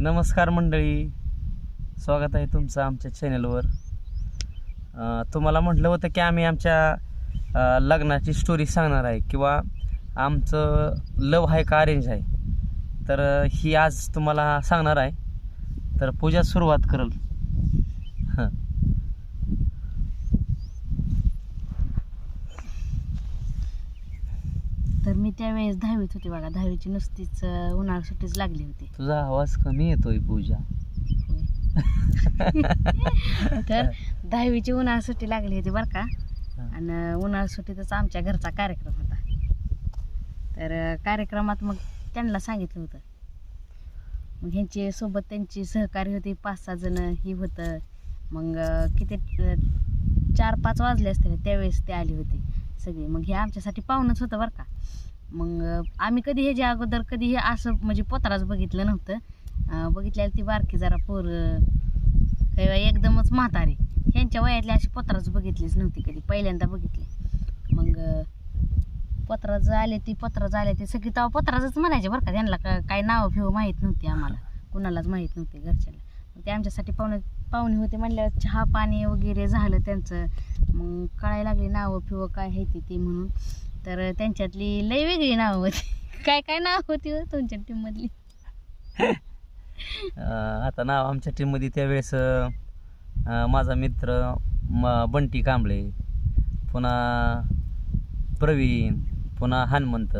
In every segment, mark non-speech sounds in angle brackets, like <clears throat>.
नमस्कार मंडळी. स्वागत आहे तुमचं आमच्या चॅनलवर तुम्हाला म्हटलं होतं की आम्ही आमच्या लग्नाची स्टोरी सांगणार आहे किंवा आमचं लव आहे का अरेंज आहे. तर ही आज तुम्हाला सांगणार आहे. तर पूजा सुरुवात करल हं. तर मी त्यावेळेस दहावीत होते बघा. दहावीची नुसतीच अं, उन्हाळा सुट्टीच लागली होती. तुझा आवाज कमी येतोय पूजा. तर दहावीची उन्हाळा सुट्टी लागली होती बरं का. आणि उन्हाळा सुट्टीतच आमच्या घरचा कार्यक्रम होता. तर अं, कार्यक्रमात मग त्यांना सांगितलं होतं. मग ह्यांची सोबत त्यांची सहकारी होती पाच सहा जण ही होतं. मग अं, किती अं, चार पाच वाजले असते त्यावेळेस ते आली होती. सगळी. मग हे आमच्यासाठी पाहुणच होतं बरं का. मग आम्ही कधी ह्याच्या अगोदर कधी हे असं म्हणजे पोतराच बघितलं नव्हतं. अं, बघितल्याला ती बारकी जरा पोर किंवा एकदमच म्हातारी. ह्यांच्या वयातली अशी पत्राच बघितलीच नव्हती कधी पहिल्यांदा बघितली. मग अं, पत्राचं आले ती पत्राचं आले ती सगळी तेव्हा पत्राचंच म्हणायचे बरं का त्यांना का काय नावं फिवं माहीत नव्हती आम्हाला. कुणालाच माहीत नव्हती घरच्याला मग ते आमच्यासाठी पाहुणे पाहुणे होते म्हणल्यावर चहा पाणी वगैरे झालं त्यांचं. मग कळायला लागली नावं फिवं काय आहे ती ती म्हणून. तर त्यांच्यातली लय वेगळी नावं होती. <laughs> काय काय नाव होती हो तुमच्या टीममधली <laughs> अं, आता नाव आमच्या टीममध्ये त्यावेळेस अं, माझा मित्र म बंटी कांबळे पुन्हा प्रवीण पुन्हा हनुमंत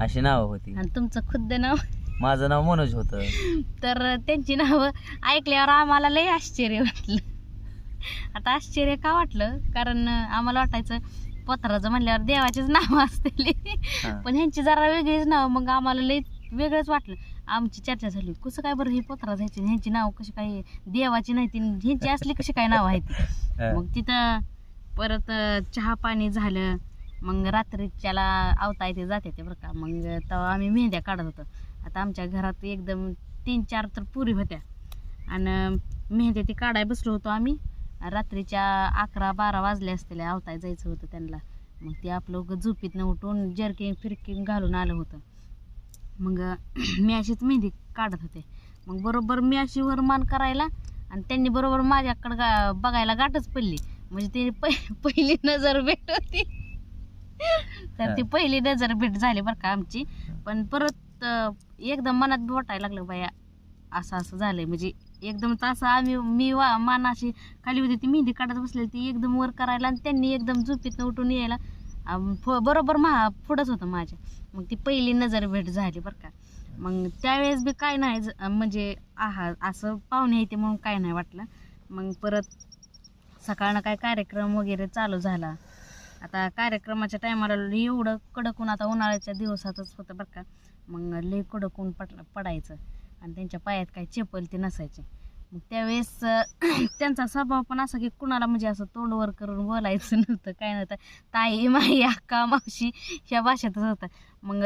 अशी नावं होती. आणि तुमचं खुद्द नाव? माझं नाव मनोज होतं. <laughs> तर त्यांची नावं ऐकल्यावर आम्हाला लय आश्चर्य वाटलं. आता आश्चर्य का वाटलं? कारण आम्हाला वाटायचं पत्राचं म्हणल्यावर देवाचीच नावं <laughs> असतील. हां. पण ह्यांची जरा वेगळीच नाव मग आम्हाला लय वेगळंच वाटलं. आमची चर्चा झाली. कसं काय बरं हे पत्रा जायचे ह्यांची नाव कशी काय देवाची नाही ती ह्यांची असली कशी काय नाव आहेत? <laughs> मग तिथं परत चहा पाणी झालं. मग रात्रीच्याला आवता येते जाते ते बरं का. मग तेव्हा आम्ही मेहंद्या काढत होतो. आता आमच्या घरात एकदम तीन चार तर पुरी होत्या. आणि मेहंद्या ती काढाय बसलो होतो आम्ही. रात्रीच्या अकरा बारा वाजले असतील आवताय जायचं होतं त्यांना. मग ते आपलं उगं झोपीतनं उठून जर्किंग फिरकिंग घालून आलं होतं. मग <clears throat> मी अशीच मेहंदी काढत होते. मग बरोबर मी अशी वरमान करायला आणि त्यांनी बरोबर माझ्याकडं गा बघायला गाठच पडली. म्हणजे ती पहि- <laughs> पहिली नजर भेट होती. तर ती पहिली नजर भेट झाली बरं का आमची. पण परत एकदम मनात बी वाटायला लागलं बाया असं असं झालंय. म्हणजे एकदम तसा आम्ही मी वा मान अशी खाली होती ती मेहंदी काढत बसलेली ती एकदम वर करायला आणि त्यांनी एकदम झोपीतनं उठून यायला. फ- बरोबर महा पुढंच होतं माझ्या. मग ती पहिली नजर भेट झाली बरं का. मग त्यावेळेस बी काय नाही ज- म्हणजे आहा असं पाहुणे येते म्हणून काय नाही वाटलं. मग परत सकाळनं काय कार्यक्रम वगैरे चालू झाला. आता कार्यक्रमाच्या टायमाला एवढं कडक ऊन आता उन्हाळ्याच्या दिवसातच होतं बरं का. मग लई कडक ऊन पडायचं. आणि त्यांच्या पायात काही चेपल ते नसायचे. मग त्यावेळेस <clears throat> त्यांचा स्वभाव पण असा की कुणाला म्हणजे असं तोंडवर करून बोलायचं नव्हतं काय नव्हतं. ताई माई अक्का मावशी ह्या भाषेतच होतं. मग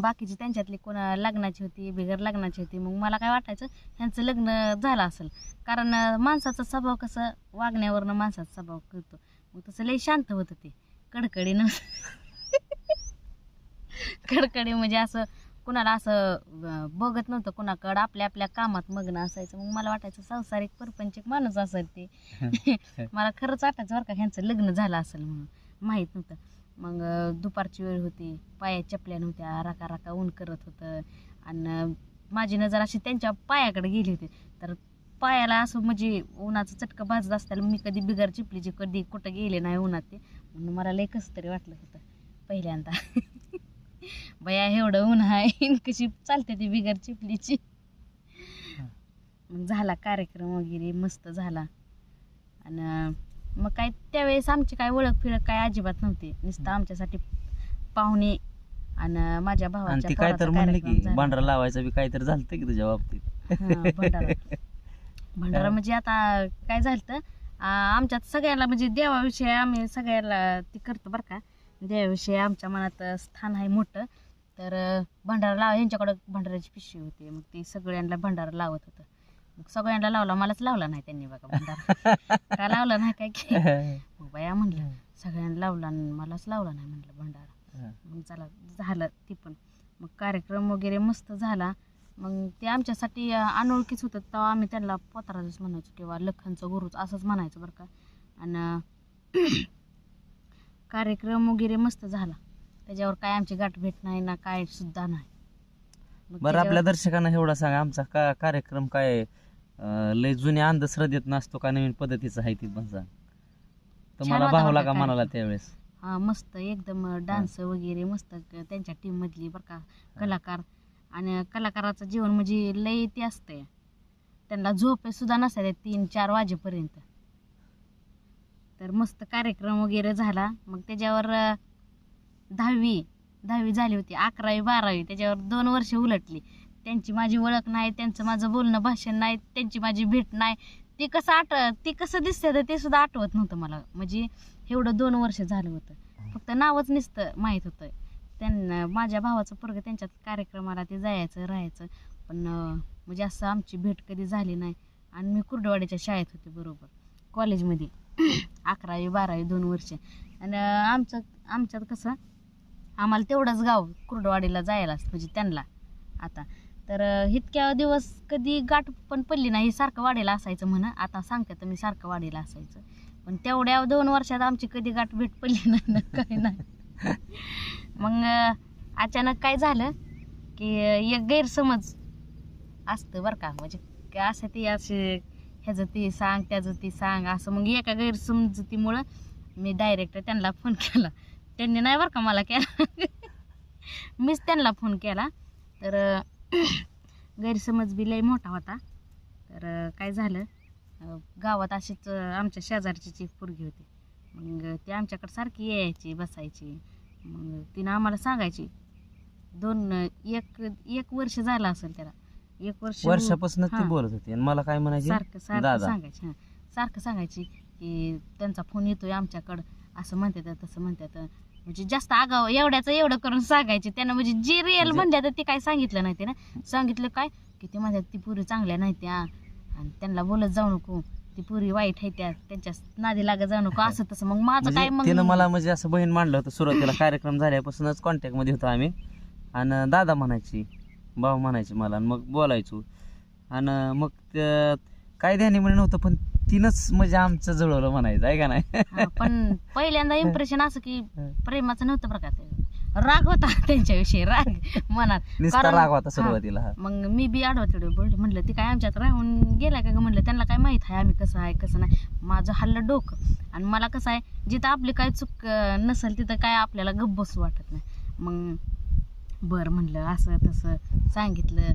बाकीची त्यांच्यातली कोणा लग्नाची होती बिगर लग्नाची होती मग मला काय वाटायचं ह्यांचं लग्न झालं असेल. कारण माणसाचा स्वभाव कसं वागण्यावरनं माणसाचा स्वभाव करतो मग तसं लई शांत होतं ते. <laughs> कडकडे न कडकडी म्हणजे असं कुणाला असं बघत नव्हतं कुणाकडं आपल्या आपल्या कामात मग्न असायचं. मग मला वाटायचं संसारिक परपंचिक माणूस असेल ते. <laughs> मला खरंच वाटायचं बरं का ह्यांचं लग्न झालं असेल म्हणून. माहीत नव्हतं. मग दुपारची वेळ होती. पायात चपल्या नव्हत्या राका राका ऊन करत होतं. आणि माझी नजर अशी त्यांच्या पायाकडे गेली होती. तर पायाला असं म्हणजे उन्हाचं चटकं भाजत असताना मी कधी बिगर चिपलीची कधी कुठं गेले नाही उन्हात ते. म्हणून मला लय कसं तरी वाटलं होतं पहिल्यांदा. <laughs> बया एवढं ऊन आहे <laughs> कशी चालते ती बिगर चिपलीची. मग झाला कार्यक्रम वगैरे मस्त झाला. आणि मग काय त्यावेळेस आमची काय ओळख फिळख काय अजिबात नव्हती. नुसतं आमच्यासाठी पाहुणे आणि माझ्या भावाच्या ती काय तर म्हणले की. भांडरा लावायचं बी काय तर झालं की तुझ्या बाबतीत? भंडारा. भंडारा <laughs> म्हणजे आता काय झालं आमच्यात सगळ्याला म्हणजे देवाविषयी आम्ही सगळ्याला ती करतो बरं का. देवाविषयी आमच्या मनात स्थान आहे मोठं तर भंडारा लाव यांच्याकडं भंडाऱ्याची पिशवी होती. मग ती सगळ्यांना भंडारा लावत होतं. मग सगळ्यांना लावला मलाच लावला नाही त्यांनी बघा भंडारा. <laughs> का लावला नाही काय की? <laughs> मग बाया म्हणलं सगळ्यांना लावला मलाच लावला नाही म्हणलं भंडारा. मग चला झालं ती पण. मग कार्यक्रम वगैरे मस्त झाला. मग ते आमच्यासाठी अनोळखीच होतं. तेव्हा आम्ही त्यांना पोतराजच म्हणायचो किंवा लखनचं गुरुच असंच म्हणायचं बरं का. आणि कार्यक्रम वगैरे मस्त झाला. त्याच्यावर काय आमची गाठ भेट नाही ना काय सुद्धा नाही. मग बरं आपल्या त्याच्यावर- दर्शकांना एवढा सांगा आमचा का कार्यक्रम काय? अं, लय जुन्या अंधश्रद्धेत नसतो का नवीन पद्धतीचा आहे ती पण सांग. तुम्हाला होता भावला बरं का का म्हणाला. त्यावेळेस. हा मस्त एकदम डान्स वगैरे मस्त क- त्यांच्या टीम मधली बरं का कलाकार. आणि कलाकाराचं जीवन म्हणजे लय ते असतंय. त्यांना झोपे सुद्धा नसायचे तीन चार वाजेपर्यंत. तर मस्त कार्यक्रम वगैरे झाला. मग त्याच्यावर दहावी दहावी झाली होती अकरावी बारावी त्याच्यावर दोन वर्ष उलटली. त्यांची माझी ओळख नाही त्यांचं माझं बोलणं भाषण नाही त्यांची माझी भेट नाही. ती कसं आठ ती कसं दिसते तर ते सुद्धा आठवत नव्हतं मला. म्हणजे एवढं दोन वर्ष झालं होतं. फक्त नावच नुसतं माहीत होतं. त्यांना माझ्या भावाचं पोरगं त्यांच्यात कार्यक्रमाला ते जायचं राहायचं. पण म्हणजे असं आमची भेट कधी झाली नाही. आणि मी कुर्डवाडीच्या शाळेत होते बरोबर. कॉलेजमध्ये. अकरावी बारावी दोन वर्ष. आणि आमचं आमच्यात कसं आम्हाला तेवढंच गाव कुर्डवाडीला जायलाच म्हणजे त्यांना आता. तर इतक्या दिवस कधी गाठ पण पडली नाही सारखं वाढीला असायचं म्हणा. आता सांगते तर मी सारखं वाढीला असायचं. पण तेवढ्या दोन वर्षात आमची कधी गाठ भेट पडली नाही ना काही नाही. मग अचानक काय झालं की एक गैरसमज असतं बरं का. म्हणजे काय असं ते असे ह्याचं ते सांग त्याचं ते सांग. असं मग एका गैरसमजुतीमुळं मी डायरेक्ट त्यांना फोन केला. त्यांनी नाही बरं का मला केला. मीच त्यांना फोन केला. तर गैरसमज बी लय मोठा होता. तर काय झालं? गावात अशीच आमच्या शेजारचीच एक पोरगी होती. मग ती आमच्याकडे सारखी यायची बसायची. मग तिनं आम्हाला सांगायची दोन एक एक वर्ष झालं असेल त्याला. एक वर्ष वर्षापासून ती हा. बोलत होती. आणि मला काय म्हणायची? सारखं सारखं दादा. सांगायची हां. सारखं सांगायची की त्यांचा फोन येतोय आमच्याकडं. असं म्हणतात तसं म्हणतात. म्हणजे जास्त आगाव एवढ्याचं एवढं करून सांगायचे. त्यांना म्हणजे जे रिअल म्हणजे- म्हणल्या तर ते काय सांगितलं नाही ते ना सांगितलं काय? की ते म्हणतात ती पुरी चांगल्या नाही त्या. आणि त्यांना बोलत जाऊ नको. ती पुरी वाईट आहे त्या. त्यांच्या नादी लागत जाऊ नको. असं तसं. मग माझं काय म्हणजे तिनं मग मला म्हणजे असं बहीण मांडलं होतं सुरुवातीला. कार्यक्रम झाल्यापासूनच कॉन्टॅक्टमध्ये होतो आम्ही. आणि दादा म्हणायची भाऊ म्हणायची मला आणि मग बोलायचो. आणि मग काय ध्यानी म्हणे नव्हतं पण तिनंच म्हणजे आमचं जुळवलं म्हणायचं आहे का नाही? पण पहिल्यांदा <laughs> इम्प्रेशन असं की प्रेमाचं नव्हतं बरं का ते. राग होता <laughs> त्यांच्याविषयी राग मनात. राग होता. सुरुवातीला. मग मी बी आडवत तेवढे बोलले म्हणलं ती काय आमच्यात राहून गेला का ग? म्हणलं त्यांना काय माहीत आहे आम्ही कसं आहे कसं नाही. माझं हल्लं डोकं. आणि मला कसं आहे जिथं आपली काय चूक नसेल तिथं काय आपल्याला गप्प बसू वाटत नाही. मग बरं म्हणलं असं तसं सांगितलं.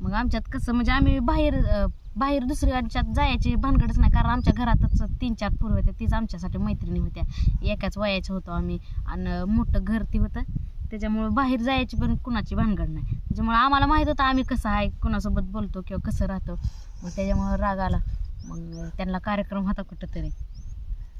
मग आमच्यात कसं म्हणजे आम्ही बाहेर बाहेर दुसऱ्याच्यात जायची भानगडच नाही कारण आमच्या घरातच तीन चार पूर्व होत्या तीच आमच्यासाठी मैत्रिणी होत्या. एकाच वयाच्या होतो आम्ही आणि मोठं घर ते होतं. त्याच्यामुळं बाहेर जायची पण कुणाची भानगड नाही. त्याच्यामुळं आम्हाला माहीत होतं आम्ही कसं आहे कुणासोबत बोलतो किंवा कसं राहतो. मग त्याच्यामुळं राग आला. मग त्यांना कार्यक्रम होता कुठं तरी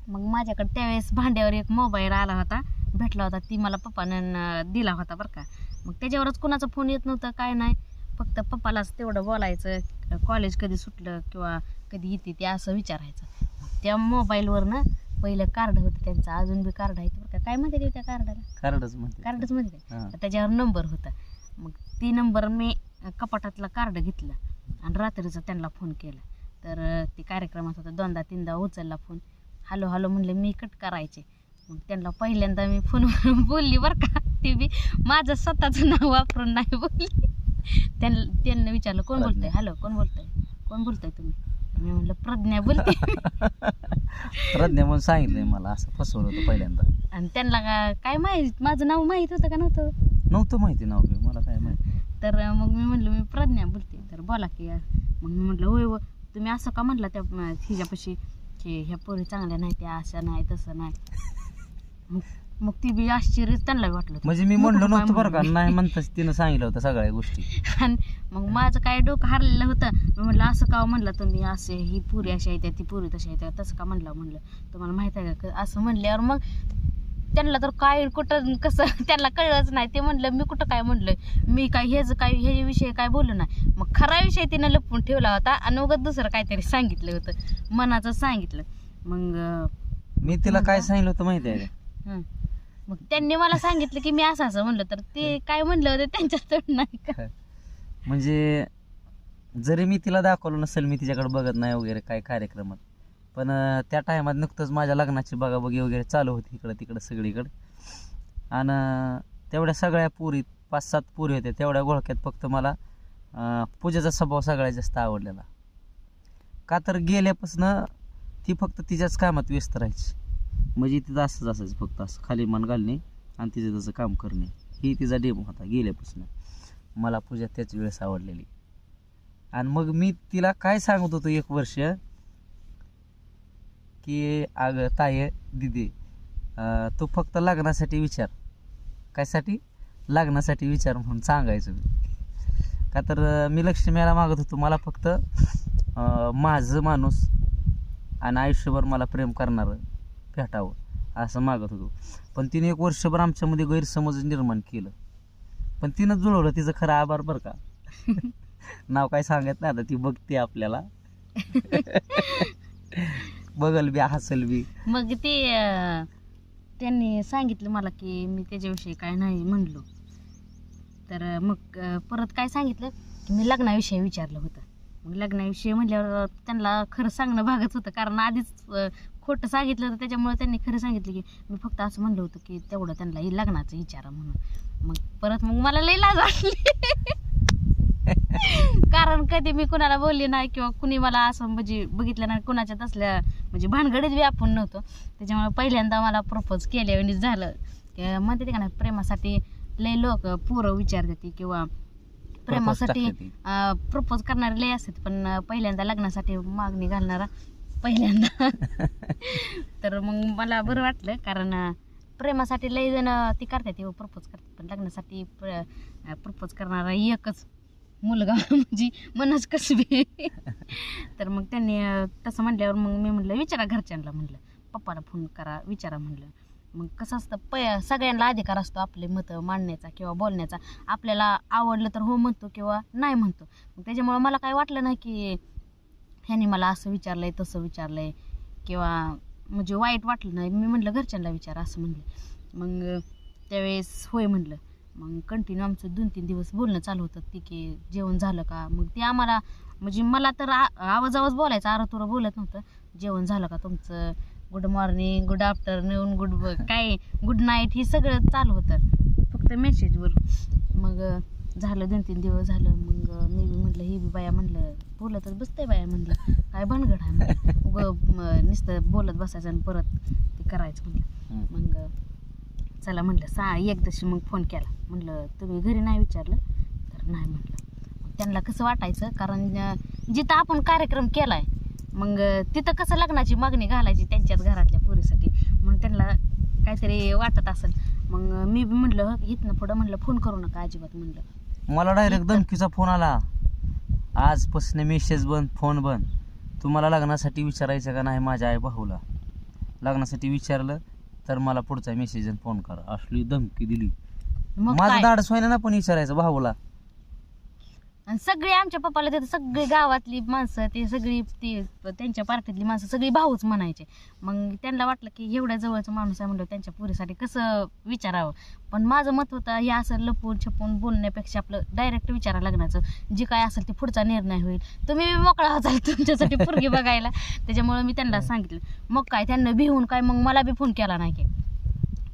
मग माझ्याकडे त्यावेळेस भांड्यावर एक मोबाईल आला होता. भेटला होता ती मला पप्पानं दिला होता बरं का. मग त्याच्यावरच कुणाचा फोन येत नव्हतं काय नाही. फक्त पप्पालाच तेवढं बोलायचं कॉलेज कधी सुटलं किंवा कधी येते ते असं विचारायचं. त्या मोबाईलवरनं पहिलं कार्ड होतं त्यांचं अजून बी कार्ड आहे बरं का. काय म्हणते ते त्या कार्डाला कार्डच म्हणते. कार्डच हा. त्याच्यावर नंबर होता. मग ती नंबर मी कपाटातला कार्ड घेतला आणि रात्रीचा त्यांना फोन केला. तर ते कार्यक्रमात होता दोनदा तीनदा उचलला फोन हॅलो हॅलो म्हणले मी कट करायचे. मग त्यांना पहिल्यांदा मी फोनवर बोलली बरं का. ते बी माझं स्वतःचं नाव वापरून नाही बोलली. त्यांना त्यांना विचारलं कोण. बोलतंय? हॅलो कोण बोलतंय? कोण बोलतंय तुम्ही? मी म्हणलं प्रज्ञा बोलते. <laughs> प्रज्ञा म्हणून सांगितलंय मला असं फसवलं होतं पहिल्यांदा. आणि त्यांना का- काय माहीत? माझं नाव माहीत होतं का नव्हतं? नव्हतं माहिती नाव बी, मला काय माहिती. तर मग मी म्हणलं मी प्रज्ञा बोलते. तर बोला की मग मी म्हटलं होय हो तुम्ही असं का म्हटलं त्या अं, हिच्यापाशी की ह्या पोरी चांगल्या नाही त्या अशा नाही तसं नाही? मग <laughs> मग ती बी आश्चर्यच त्यांना वाटलं. म्हणजे मी म्हणलो नव्हतं बरं का. नाही म्हणताच तिनं सांगितलं होतं सगळ्या गोष्टी. <laughs> आणि मग माझं काय डोकं हरलेलं होतं. मी म्हटलं असं का म्हणलं तुम्ही असे ही पुरी अशी आहे ती पुरी तशी आहे तसं का म्हणलं म्हणलं. तुम्हाला माहीत आहे का? असं म्हणल्यावर मग त्यांना तर काय कुठं कसं <laughs> त्यांना कळलंच नाही. ते म्हणलं मी कुठं काय म्हणलं मी काय हेच काय हे विषय काय बोललो नाही. मग खरा विषय तिनं लपवून ठेवला होता आणि उगाच दुसरं काहीतरी सांगितलं होतं. मनाचं सांगितलं. मग मी तिला काय सांगितलं होतं माहिती आहे का? हं. मग त्यांनी मला सांगितलं की मी असं असं म्हणलं तर ते काय म्हणलं होतं त्यांच्या तोंड नाही का? म्हणजे जरी मी तिला दाखवलं नसेल मी तिच्याकडे बघत नाही वगैरे काय कार्यक्रमात पण अं, त्या टायमात नुकतंच माझ्या लग्नाची बघाबघी वगैरे चालू होती इकडं तिकडं सगळीकडं. आणि तेवढ्या सगळ्या पुरी पाच सात पुरी होत्या तेवढ्या गोळक्यात फक्त मला अं, पूजेचा स्वभाव सगळ्यात जास्त आवडलेला. का तर गेल्यापासनं ती फक्त तिच्याच कामात व्यस्त राहायची. म्हणजे तिथं असंच असायचं फक्त असं खाली मान घालणे आणि तिचं तसं काम करणे. ही तिचा डेमो होता गेल्यापासून. मला पूजा त्याच वेळेस आवडलेली. आणि मग मी तिला काय सांगत होतो एक वर्ष? की अगं ताये दिदी तू फक्त लग्नासाठी विचार. कायसाठी लग्नासाठी विचार म्हणून सांगायचो मी. का तर मी लक्ष्मीला मागत होतो. मला फक्त माझं माणूस आणि आयुष्यभर मला प्रेम करणारं. फेटावं असं मागत होतो. पण तिने एक वर्षभर आमच्यामध्ये गैरसमज निर्माण केलं. पण तिनं जुळवलं तिचं खरं आभार बरं का? <laughs> नाव काय सांगत नाही आता ती बघते आपल्याला. <laughs> बघल बी हसल बी. मग ते त्यांनी सांगितलं मला की मी त्याच्याविषयी काय नाही म्हणलो. तर मग परत काय सांगितलं? की मी लग्नाविषयी विचारलं होतं. लग्नाविषयी म्हणल्यावर त्यांना खरं सांगणं भागच होतं. कारण आधीच खोटं सांगितलं होतं. त्याच्यामुळे त्यांनी खरं सांगितलं की मी फक्त असं म्हणलं होतं की तेवढं त्यांना हे लग्नाचं विचारा म्हणून. मग परत मग मला लई लाज वाटली. <laughs> कारण कधी मी कुणाला बोलली नाही किंवा कुणी मला असं म्हणजे बघितलं नाही कुणाच्यात असल्या म्हणजे भानगडीत बी आपण नव्हतो. त्याच्यामुळे पहिल्यांदा मला प्रपोज केल्या झालं. म्हणते ते का नाही प्रेमासाठी लय लोक पोरं विचारतात किंवा प्रेमासाठी. प्रपोज करणारे लय असतात पण पहिल्यांदा लग्नासाठी मागणी घालणारा पहिल्यांदा. <laughs> तर मग मला बरं वाटलं कारण प्रेमासाठी लय जण ती करतात प्रपोज करतात पण लग्नासाठी प्रपोज करणारा एकच मुलगा <laughs> म्हणजे मनच कसबी. तर मग त्यांनी तसं म्हटल्यावर मग मी म्हटलं विचारा घरच्यांना म्हटलं पप्पाला फोन करा विचारा म्हटलं मग कसं असतं प सगळ्यांना अधिकार असतो आपले मतं मांडण्याचा किंवा बोलण्याचा. आपल्याला आवडलं तर हो म्हणतो किंवा नाही म्हणतो. मग त्याच्यामुळं मला काय वाटलं नाही की ह्याने मला असं विचारलंय तसं विचारलंय किंवा म्हणजे वाईट वाटलं नाही. मी म्हटलं घरच्यांना विचार असं म्हणलं. मग त्यावेळेस होय म्हटलं मग कंटिन्यू आमचं दोन तीन दिवस बोलणं चालू होतं. ती की जेवण झालं का? मग ते आम्हाला म्हणजे मला तर आ- आवाज आवाज बोलायचा आरतुरं बोलत नव्हतं. जेवण झालं का तुमचं? Good morning good afternoon good काय गुड नाईट हे सगळं चालू होतं. फक्त मेसेजवर मग झालं दोन तीन दिवस झालं. मग मी बी म्हटलं हे बी बाया म्हणलं बोलतच बसतंय बाया म्हणलं. काय भानगड आहे म्हणलं. <laughs> उगं म, नुसतं बोलत बसायचं आणि परत ते करायचं म्हणलं. मग चला म्हटलं सा एकदाशी मग फोन केला. म्हटलं तुम्ही घरी नाही विचारलं? तर नाही म्हटलं मग त्यांना कसं वाटायचं? कारण जिथं आपण कार्यक्रम केलाय मग तिथं कसं लग्नाची मागणी घालायची त्यांच्याच घरातल्या पुरीसाठी? म्हणून त्यांना काहीतरी वाटत असेल. मग मी बी म्हटलं इथनं पुढं म्हटलं फोन करू नका अजिबात म्हटलं मला डायरेक्ट धमकीचा फोन आला. आजपासून मेसेज बंद फोन बंद. तुम्हाला लग्नासाठी विचारायचं का नाही माझ्या आई भाऊला लग्नासाठी विचारलं तर मला पुढचा मेसेज फोन करा. असली धमकी दिली. मग माझं काय? धाडस व्हायला ना पण विचारायचं भाऊला. आणि सगळे आमच्या पप्पाला तिथं सगळी गावातली माणसं ते सगळी ती त्यांच्या पार्टीतली माणसं सगळी भाऊच म्हणायचे. मग त्यांना वाटलं की एवढ्या जवळचं माणूस आहे म्हणलं त्यांच्या पुरीसाठी कसं विचारावं? पण माझं मत होतं हे असं लपून छपून बोलण्यापेक्षा आपलं डायरेक्ट विचारा लग्नाचं. जे काय असेल ते पुढचा निर्णय होईल. तुम्ही मोकळा होताल <laughs> तुमच्यासाठी पुरगी बघायला. त्याच्यामुळे मी त्यांना सांगितलं. मग काय त्यांना भिवून काय? मग मला बी फोन केला नाही की.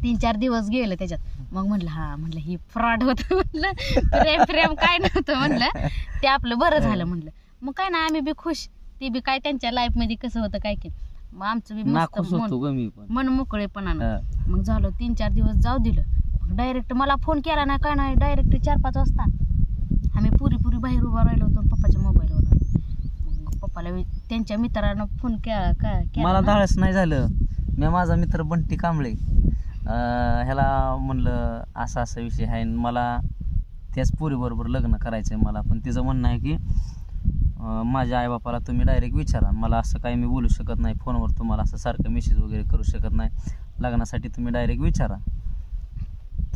तीन चार दिवस गेले त्याच्यात. मग म्हणलं हा म्हणलं ही फ्रॉड होतं म्हणलं. प्रेम प्रेम काय नव्हतं म्हणलं. ते आपलं बरं झालं म्हणलं. मग काय ना आम्ही बी खुश. ते बी काय त्यांच्या लाईफमध्ये कसं होतं काय की मग आमचं बी मस्त नाखुश होतो मन ग मी पण. मन मोकळेपणानं. मग झालं तीन चार दिवस जाऊ दिलं. मग डायरेक्ट मला फोन केला नाही काय नाही डायरेक्ट चार पाच वाजता. आम्ही पुरी पुरी बाहेर उभा राहिलो होतो आणि पप्पाच्या मोबाईलवर मग पप्पाला वि- त्यांच्या मित्रानं फोन केला मला ना. धाडस नाही झालं. मी माझा मित्र बंटी कांबळे. ह्याला म्हणलं असा असा विषय आहे. आणि मला त्याच पोरीबरोबर लग्न करायचं आहे मला. पण तिचं म्हणणं आहे की माझ्या आईबापाला तुम्ही डायरेक्ट विचारा. मला असं काही मी बोलू शकत नाही. फोनवर तुम्हाला असं सारखं मेसेज वगैरे करू शकत नाही. लग्नासाठी तुम्ही डायरेक्ट विचारा.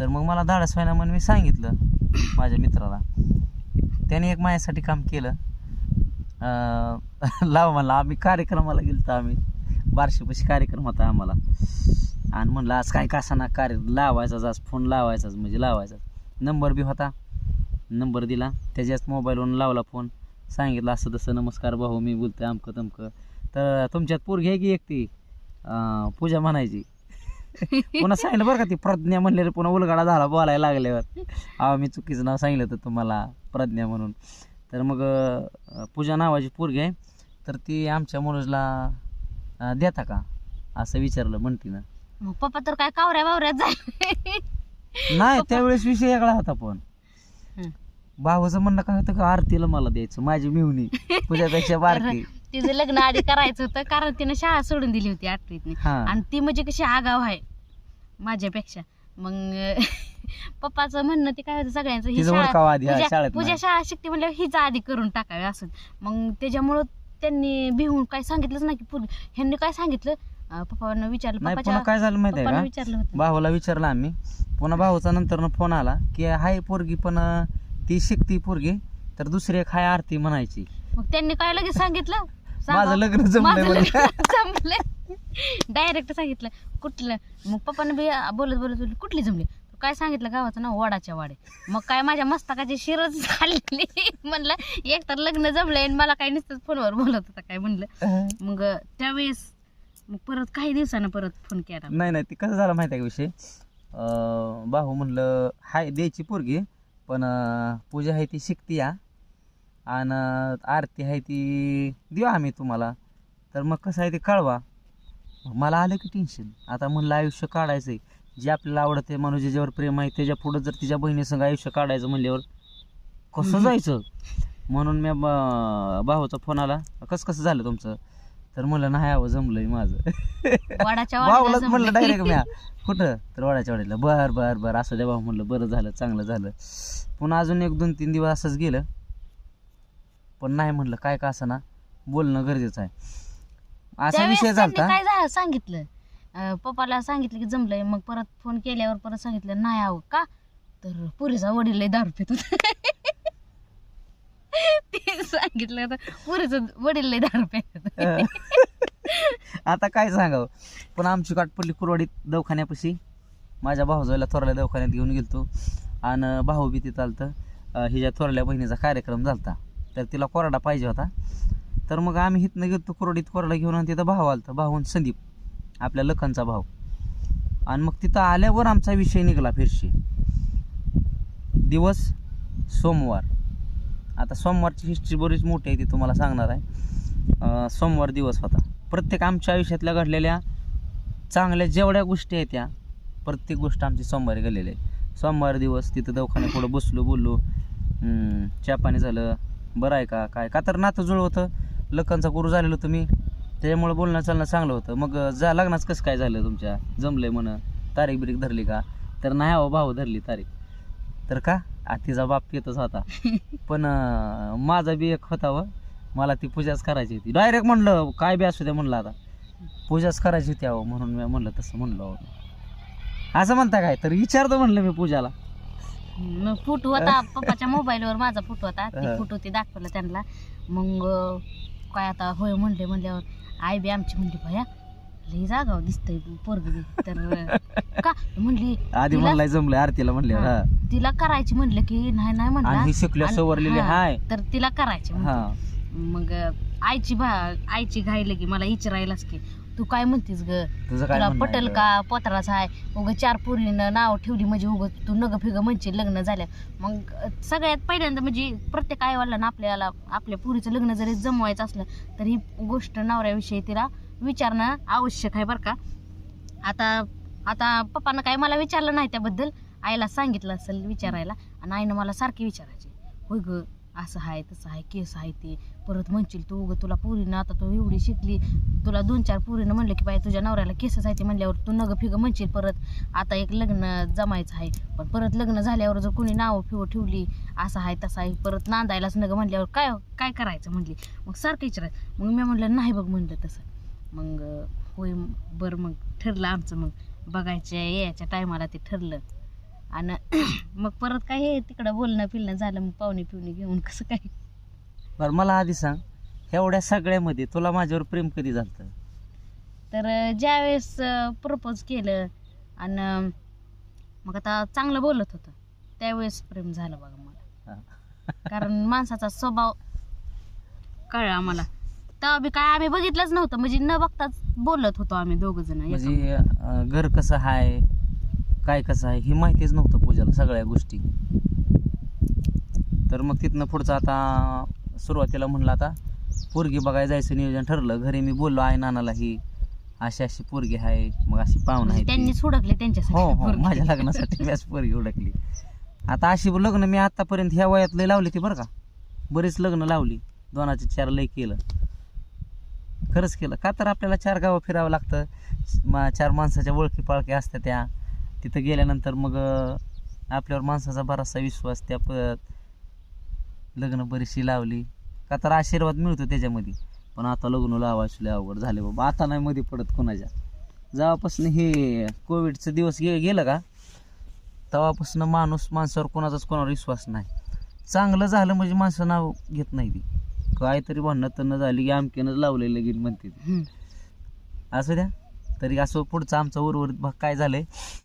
तर मग मला धाडस व्हायला म्हणून मी सांगितलं माझ्या मित्राला. त्याने एक माझ्यासाठी काम केलं. <laughs> लावा लाव आम्ही कार्यक्रमाला गेलो होतो आम्ही. बारशीपाशी कार्यक्रम होता आम्हाला. आणि म्हणलं आज काय कसा ना कार्य लावायचाच आज फोन लावायचाच म्हणजे लावायचाच. नंबर बी होता. नंबर दिला. त्याच्याच मोबाईलवरून लावला फोन. सांगितलं असं तसं नमस्कार भाऊ मी बोलतोय अमकं तमकं. तर तुमच्यात पोरगी आहे की एक ती पूजा म्हणायची. <laughs> पुन्हा सांगितलं बरं का ती प्रज्ञा म्हणलेलं पुन्हा उलगाडा झाला बोलायला लागल्यावर. अहो मी चुकीचं नाव सांगितलं होतं तुम्हाला प्रज्ञा म्हणून. तर मग पूजा नावाची पोरगी आहे. तर ती आमच्या मनोजला देता का? असं विचारलं म्हणती ना मग पप्पा तर काय कावऱ्या बावऱ्यात जाय. नाही त्यावेळेस विषय वेगळा होता पण. हं. भावाचं म्हणणं काय होतं का आरतीला मला द्यायचं माझी मिवणी तुझ्यापेक्षा बारकी. तिचं लग्न आधी करायचं होतं कारण तिनं शाळा सोडून दिली होती आठवीतनी. हा. आणि ती म्हणजे कशी आगाव आहे माझ्यापेक्षा. मग पप्पाचं म्हणणं ते काय होतं सगळ्यांचं ही तिचं शाळा ओळखावं आधी हा, पूजा शाळेत पूजा नाही. शाळा शिकते म्हणल्यावर हीच आधी करून टाकावी असं. मग त्याच्यामुळं त्यांनी भिवून काय सांगितलंच नाही की पूर्वी ह्यांनी काय सांगितलं? पप्पानं विचारलं नाही पप्पाच्या पुन्हा काय झालं माहिती आहे का? विचारलं होतं. भावाला विचारलं आम्ही. पुन्हा भावाचा नंतर फोन आला की हाय पोरगी पण अं, ती शिकती पोरगी तर दुसरी एक हाय आरती म्हणायची. मग त्यांनी काय लगेच सांगितलं? <laughs> माझं. लग्न जमलंय माझं म्हणून. लग्न <laughs> जमलंय. डायरेक्ट सांगितलं. कुठलं? मग पप्पानं बी बोलत बोलत बोलत कुठली जमली? काय सांगितलं? गावाचं ना वडाच्या वाडे. मग काय माझ्या मस्तकाची शिरच खाल्ली <laughs> म्हणलं एक तर लग्न जमलंय आणि मला काय नुसतंच फोनवर बोलत होता काय म्हणलं. मग त्यावेळेस मग परत काही दिवसानं परत फोन केला. नाही नाही ती कसं झालं माहिती आहे का विषय? अं, भाऊ म्हणलं हाय द्यायची पोरगी पण अं, पूजा आहे ती शिकती या. आणि आरती आहे ती देऊ आम्ही तुम्हाला. तर मग कसं आहे ते कळवा. मला आलं की टेन्शन आता म्हणलं आयुष्य काढायचं आहे जे आपल्याला आवडते माणूस ज्याच्यावर प्रेम आहे त्याच्या पुढं जर तिच्या बहिणीसंग आयुष्य काढायचं म्हणल्यावर कसं जायचं? म्हणून मी भावाचा फोन आला. कसं कसं झालं तुमचं? तर म्हणलं नाही अहो जमलंय माझं. वडाच्या <laughs> भाऊलाच वाड्याला म्हणलं जमलंय. डायरेक्ट <laughs> म्या कुठं? तर वाड्याच्या वाडीला बर बर बर. असं द्या भाऊ म्हणलं बरं झालं चांगलं झालं. पुन्हा अजून एक दोन तीन दिवस असंच गेलं. पण नाही म्हणलं काय का असं ना बोलणं गरजेचं आहे. असा त्यावेळेस विषय त्यांनी झालता काय झालं सांगितलं? अं, पप्पाला सांगितलं की जमलंय मग परत फोन केल्यावर परत सांगितलं नाही आहो का? तर पुरीचा वडील लय दारू पित होता. <laughs> सांगितलं आता पुरेच वडील लय दारू आता काय सांगावं? पण आमची गाठ पडली कुरवाडीत दवाखान्यापाशी. माझ्या भाऊजाईला थोरल्या दवाखान्यात घेऊन गेलतो. आणि भाऊ बी तिथं आलतं. हिच्या थोरल्या बहिणीचा कार्यक्रम झालता. तर तिला कोरडा पाहिजे होता. तर मग आम्ही इथनं गेलतो कुरडीत कोरडा घेऊन आणि तिथं भाऊ आलता. भाऊ आणि संदीप आपल्या लखनचा भाऊ. आणि मग तिथं आल्यावर आमचा विषय निघाला फिरशी. दिवस सोमवार. आता सोमवारची हिस्ट्री बरीच मोठी आहे ती तुम्हाला सांगणार आहे. सोमवार दिवस होता. प्रत्येक आमच्या आयुष्यातल्या घडलेल्या चांगल्या जेवढ्या गोष्टी आहेत त्या प्रत्येक गोष्ट आमची सोमवारी घडलेली आहे. सोमवार दिवस तिथं दवाखान्या पुढं बसलो बोललो हम्म, चहा पाणी झालं बरं आहे का काय? का तर नातं जुळ होतं. लखनचा गुरु झालेलो तुम्ही त्याच्यामुळे बोलणं चालणं चांगलं होतं. मग जा लग्नाच कसं काय झालं तुमच्या? जमलं आहे म्हण. तारीख बिरीख धरली का? तर नाही अहो भाऊ धरली तारीख. तर का? आ, तिचा बाप येतच होता. पण अं, माझा बी एक होता व. मला ती पूजाच करायची होती. डायरेक्ट म्हणलं काय बी असू द्या म्हणलं आता. पूजाच करायची होती अहो म्हणून मी म्हणलं तसं म्हणलं अहो. असं म्हणता काय? तर विचारतो म्हणलं मी पूजाला. मग फोटो होता. पप्पाच्या मोबाईलवर माझा फोटो होता. ते. फोटो ते दाखवलं त्यांना. मग अं, काय आता होय म्हणले म्हणल्यावर आई बी आमची म्हणली भया लई जागाव दिसतंय पोरग तर <laughs> का? म्हणली आधी तिला- म्हणलाय जमलं आरतीला म्हणले हा. हा. तिला करायची म्हणलं की नाही नाही आणि म्हणला ही शिकल्या आणि- सवरलेली हा, हाय. तर तिला करायची. हा. मग आईची भा आईची घाई की मला इचरायलाच की. तू काय म्हणतीस ग? तुझं काय तुला म्हणणं आहे पटेल गं? का? पोतराच आहे उग चार पोरीनं नाव ठेवली म्हणजे उग तू नग फिग म्हणशील लग्न झाल्या मग अं, सगळ्यात पहिल्यांदा म्हणजे प्रत्येक आईवाला आपल्याला आपल्या पुरीचं लग्न जरी जमवायचं असलं तर ही गोष्ट नवऱ्याविषयी तिला विचारणं आवश्यक आहे बरं का. आता आता पप्पानं काय मला विचारलं नाही त्याबद्दल. आईला सांगितलं असेल विचारायला आणि आईनं मला सारखी विचारायची. होय ग असं आहे तसं आहे केस आहे ते. परत म्हणशील तू उगं तुला पुरीनं आता तू एवढी शिकली. तुला दोन चार पुरीनं म्हणलं की बाई तुझ्या नवऱ्याला केसच आहे ते म्हणल्यावर तू नग फिग म्हणशील परत. आता एक लग्न जमायचं आहे. पण परत लग्न झाल्यावर जर कोणी नावं फिवं ठेवली असं आहे तसं आहे परत नांदायलाच नग म्हणल्यावर काय काय करायचं म्हणली? मग सारखं विचारायचं. मग मी म्हणलं नाही बघ म्हणलं तसं. मग होय बरं मग ठरलं आमचं मग. बघायच्या यायच्या टायमाला ते ठरलं. आणि <clears throat> मग परत काय हे तिकडं बोलणं फिरणं झालं मग पाहुणे पिवणे घेऊन कसं काय? बरं मला आधी सांग एवढ्या सगळ्यामध्ये तुला माझ्यावर प्रेम कधी झालं तर ज्यावेळेस प्रपोज केलं आणि मग आता चांगलं बोलत होतं त्यावेळेस प्रेम झालं बघा मला. कारण माणसाचा स्वभाव कळला आम्हाला. तेव्हा बी काय आम्ही बघितलंच नव्हतं. म्हणजे न बघताच बोलत होतो आम्ही दोघ जण म्हणजे अं, घर कसं आहे काय कसं आहे हे माहितीच नव्हतं पूजाला सगळ्या गोष्टी. तर मग तिथनं पुढचं आता सुरुवातीला म्हणलं आता पोरगी बघायला जायचं नियोजन ठरलं. घरी मी बोललो आहे नानाला ही अशी अशी पोरगी आहे मग अशी पाहुणा आहे ती. त्यांनीच हुडकले त्यांच्यासाठी हो हो. माझ्या लग्नासाठी व्यास पोरगी उडकली आता अशी लग्न मी आतापर्यंत ह्या वयात लय लावली ती बरं का. बरीच लग्न लावली. दोनाचे चार लय केलं. खरंच केलं. का तर आपल्याला चार गावं फिरावं लागतं. मा चार माणसाच्या ओळखी पाळखी असतात त्या. तिथं गेल्यानंतर मग आपल्यावर माणसाचा बराचसा विश्वास त्या प लग्न बरीचशी लावली. का तर आशीर्वाद मिळतो त्याच्यामध्ये. पण आता लग्न लावायची लय अवघड झाले बाबा. आता नाही मध्ये पडत कोणाच्या. जेव्हापासून हे कोविडचं दिवस गे गेलं का तेव्हापासून माणूस माणसावर कोणाचाच कोणावर विश्वास नाही. चांगलं झालं म्हणजे माणसं नाव घेत नाही ती. काहीतरी भांडणं तन्न झाली की आमकेनंच लावलेलं गेली म्हणते. असू द्या. तरी असं पुढचा आमचा उर्वरित भाग काय झालंय?